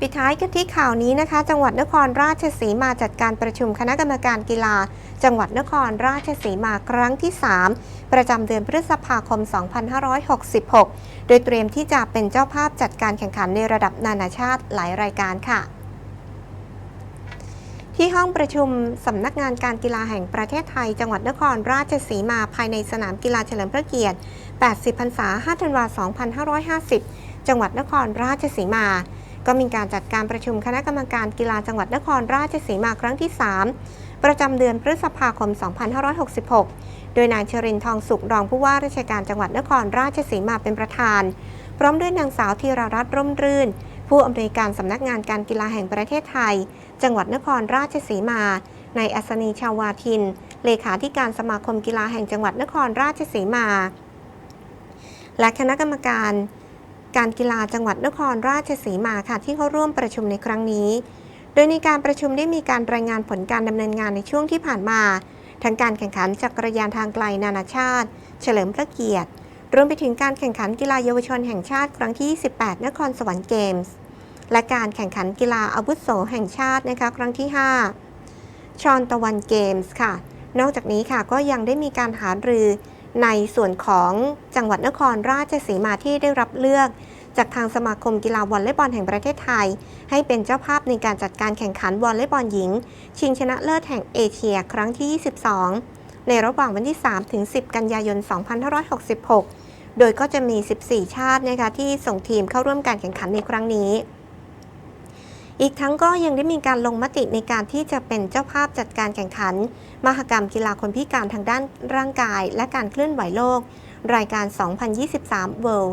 ปิดท้ายกันที่ข่าวนี้นะคะ จังหวัดนครราชสีมาจัดการประชุมคณะกรรมการกีฬา จังหวัดนครราชสีมาครั้งที่ 3 ประจำเดือนพฤษภาคม 2566 โดยเตรียมที่จะเป็นเจ้าภาพจัดการแข่งขันในระดับนานาชาติหลายรายการค่ะที่ห้องประชุมสำนักงานการกีฬาแห่งประเทศไทย จังหวัดนครราชสีมาภายในสนามกีฬาเฉลิมพระเกียรติ 80 พรรษา 5 ธันวาคม 2550 จังหวัดนครราชสีมา ก็มีการจัดการประชุมคณะกรรมการกีฬาจังหวัดนครราชสีมาครั้งที่ 3 ประจำเดือนพฤษภาคม 2566 โดยนายชรินทร์ทองสุขรองผู้ว่าราชการจังหวัดนครราชสีมาเป็นประธาน พร้อมด้วยนางสาวธีรรัตน์ร่มรื่น ผู้อำนวยการสำนักงานการกีฬาแห่งประเทศไทย จังหวัดนครราชสีมานายอัศนีชาวาทิน เลขาธิการสมาคมกีฬาแห่งจังหวัดนครราชสีมา และคณะกรรมการ การกีฬาจังหวัดนครราชสีมาค่ะที่เขาร่วมประชุมในครั้งนี้ โดยในการประชุมได้มีการรายงานผลการดำเนินงานในช่วงที่ผ่านมา ทั้งการแข่งขันจักรยานทางไกลนานาชาติ เฉลิมพระเกียรติ รวมไปถึงการแข่งขันกีฬาเยาวชนแห่งชาติครั้งที่28นครสวรรค์เกมส์ และการแข่งขันกีฬาอาวุโสแห่งชาตินะคะครั้งที่ 5 ชอนตะวันเกมส์ค่ะ นอกจากนี้ค่ะก็ยังได้มีการหารือ ในส่วนของจังหวัดนครราชสีมาที่ได้รับเลือก จากทางสมาคมกีฬาวอลเลย์บอลแห่งประเทศไทย ให้เป็นเจ้าภาพในการจัดการแข่งขันวอลเลย์บอลหญิง ชิงชนะเลิศแห่งเอเชีย ครั้งที่ 22 ในระหว่างวันที่ 3 ถึง 10 กันยายน 2566 โดยก็จะมี 14 ชาตินะคะที่ส่งทีมเข้าร่วมการแข่งขันในครั้งนี้ อีกทั้งก็ยังได้มีการลงมติในการที่จะเป็นเจ้าภาพจัดการแข่งขัน มหกรรมกีฬาคนพิการทางด้านร่างกาย และการเคลื่อนไหวโลก รายการ 2023 World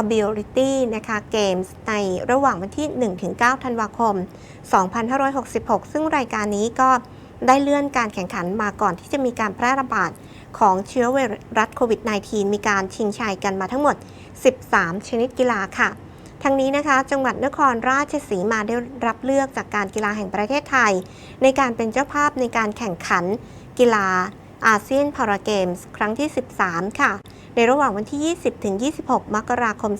Ability นะคะ Games ในระหว่างวันที่ 1-9 ธันวาคม 2566 ซึ่งรายการนี้ก็ได้เลื่อนการแข่งขันมาก่อนที่จะมีการแพร่ระบาดของเชื้อไวรัสโควิด -19 มีการชิงชัยกันมาทั้งหมด 13 ชนิดกีฬาค่ะ ทั้งนี้นะคะ จังหวัดนครราชสีมาได้รับเลือกจากการกีฬาแห่งประเทศไทย ในการเป็นเจ้าภาพในการแข่งขัน กีฬาอาเซียนพาราเกมส์ครั้งที่ 13 ค่ะ ในระหว่างวันที่ 20 ถึง 26 มกราคม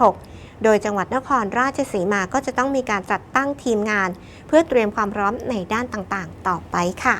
2566 โดยจังหวัดนครราชสีมาก็จะต้องมีการจัดตั้งทีมงาน เพื่อเตรียมความพร้อมในด้านต่างๆ ต่อไปค่ะ